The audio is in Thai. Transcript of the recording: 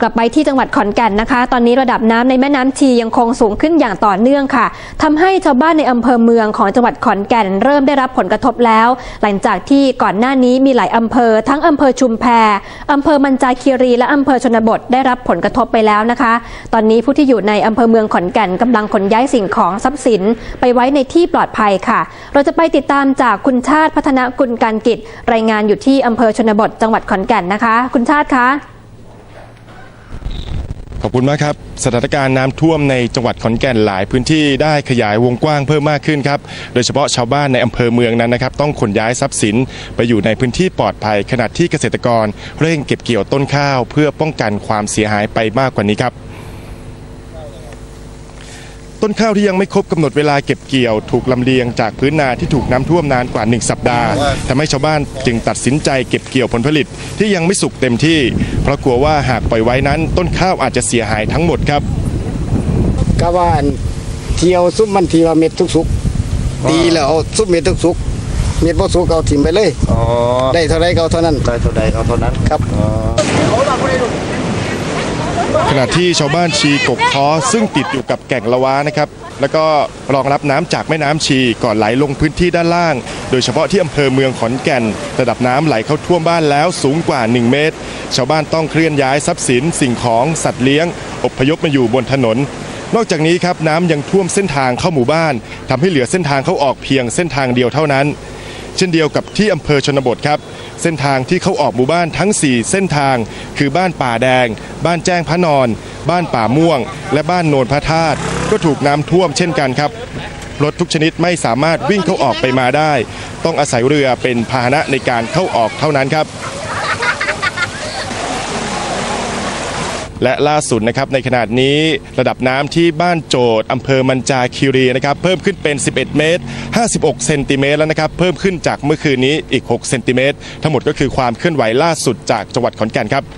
กลับไปที่จังหวัดขอนแก่นนะคะ ตอนนี้ระดับน้ำในแม่น้ำชียังคงสูงขึ้นอย่างต่อเนื่องค่ะทำให้ชาวบ้านในอำเภอเมืองของจังหวัดขอนแก่นเริ่มได้รับผลกระทบแล้ว หลังจากที่ก่อนหน้านี้มีหลายอำเภอ ทั้งอำเภอชุมแพอำเภอมันจาคีรี และอำเภอชนบทได้รับผลกระทบไปแล้วนะคะ ตอนนี้ผู้ที่อยู่ในอำเภอเมืองขอนแก่นกำลังขนย้ายสิ่งของทรัพย์สิน ไปไว้ในที่ปลอดภัยค่ะ เราจะไปติดตามจากคุณชาติพัฒนกุลการกิจ รายงานอยู่ที่อำเภอชนบท จังหวัดขอนแก่นนะคะ คุณชาติคะ ขอบคุณมากครับ สถานการณ์น้ำท่วมในจังหวัดขอนแก่นหลายพื้นที่ได้ขยายวงกว้างเพิ่มมากขึ้นครับ โดยเฉพาะชาวบ้านในอำเภอเมืองนั้นนะครับ ต้องขนย้ายทรัพย์สินไปอยู่ในพื้นที่ปลอดภัยขณะที่เกษตรกร เร่งเก็บเกี่ยวต้นข้าว เพื่อป้องกันความเสียหายไปมากกว่านี้ครับ ต้นข้าวที่ยังไม่ครบกำหนดเวลาเก็บเกี่ยว ถูกลำเลียงจากพื้นนาที่ถูกน้ำท่วมนานกว่า 1 สัปดาห์ทำให้ชาวบ้านจึงตัดสินใจเก็บเกี่ยวผลผลิตที่ยังไม่สุกเต็มที่ เพราะกลัวว่าหากปล่อยไว้นั้น ต้นข้าวอาจจะเสียหายทั้งหมดครับก็ว่าอันเที่ยวซุปมันทีว่าเม็ดทุกสุกดีแล้วเอาซุปเม็ดทุกสุกเม็ดบ่สุกเอาถิ่มไปเลยอ๋อได้เท่าไรก็เอาเท่านั้นได้เท่าใดเอาเท่านั้นครับ ขณะที่ชาวบ้านชีกกค้อซึ่งติดอยู่กับแก่งละว้านะครับ แล้วก็รองรับน้ำจากแม่น้ำชีก่อนไหลลงพื้นที่ด้านล่าง โดยเฉพาะที่อำเภอเมืองขอนแก่น ระดับน้ำไหลเข้าท่วมบ้านแล้วสูงกว่า 1 เมตร ชาวบ้านต้องเคลื่อนย้ายทรัพย์สิน สิ่งของสัตว์เลี้ยง อพยพมาอยู่บนถนนนอกจากนี้ครับน้ำยังท่วมเส้นทางเข้าหมู่บ้านทำให้เหลือเส้นทางเข้าออกเพียงเส้นทางเดียวเท่านั้น เช่นเดียวกับที่อำเภอชนบทครับ เส้นทางที่เข้าออกหมู่บ้านทั้ง 4 เส้นทาง คือบ้านป่าแดง บ้านแจ้งพระนอน บ้านป่าม่วง และบ้านโนนพระธาตุก็ถูกน้ำท่วมเช่นกันครับรถทุกชนิดไม่สามารถวิ่งเข้าออกไปมาได้ ต้องอาศัยเรือเป็นพาหนะในการเข้าออกเท่านั้นครับ และล่าสุดนะครับในขณะนี้ระดับน้ำที่บ้านโจดอำเภอมันจาคิรีนะครับเพิ่มขึ้นเป็น 11 เมตร 56 เซนติเมตรแล้วนะครับเพิ่มขึ้นจากเมื่อคืนนี้อีก 6 เซนติเมตรทั้งหมดก็คือความเคลื่อนไหวล่าสุดจากจังหวัดขอนแก่นครับ